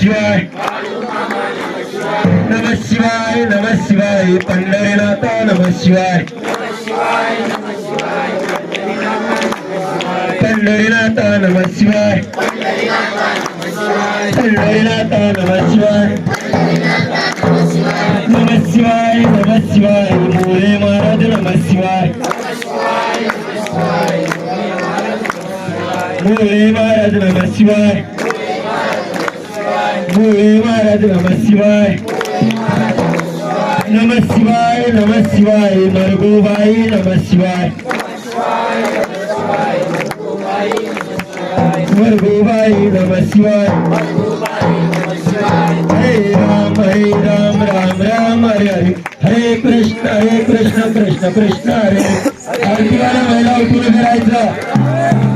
शिवाय। नम शिवाय नम शिवाय, पंढरीनाथ, नम शिवाय। पंढरीनाथ, नम शिवाय। पंढरीनाथ, नम शिवाय। नम शिवाय नम शिवाय, मोरे महाराज, नम शिवाय। मोरे महाराज, नम शिवाय। महाराज नम शिवाय नम शिवाय नम शिवाय मरगोबाई नम शिवाय मरगोबाई नम शिवाय हरे राम हरे राम राम राम हरे हरे हरे कृष्ण हरे कृष्ण कृष्ण कृष्ण हरे हरे महिला उठून करायचं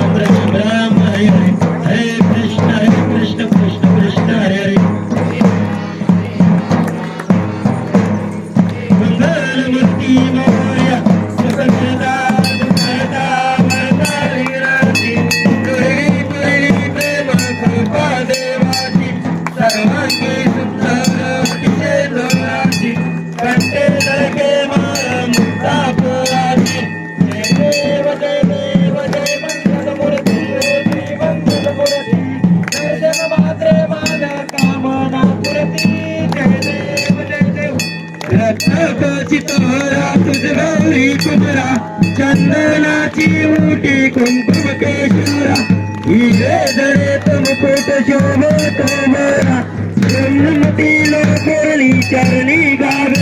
तोरा तुझ गौरी कुमरा चंदनाची मोठी कुंकुम केशोरा हिरे दरे मुकुट शोभतो मोरा ब्रह्मती लोकली चरणी गावे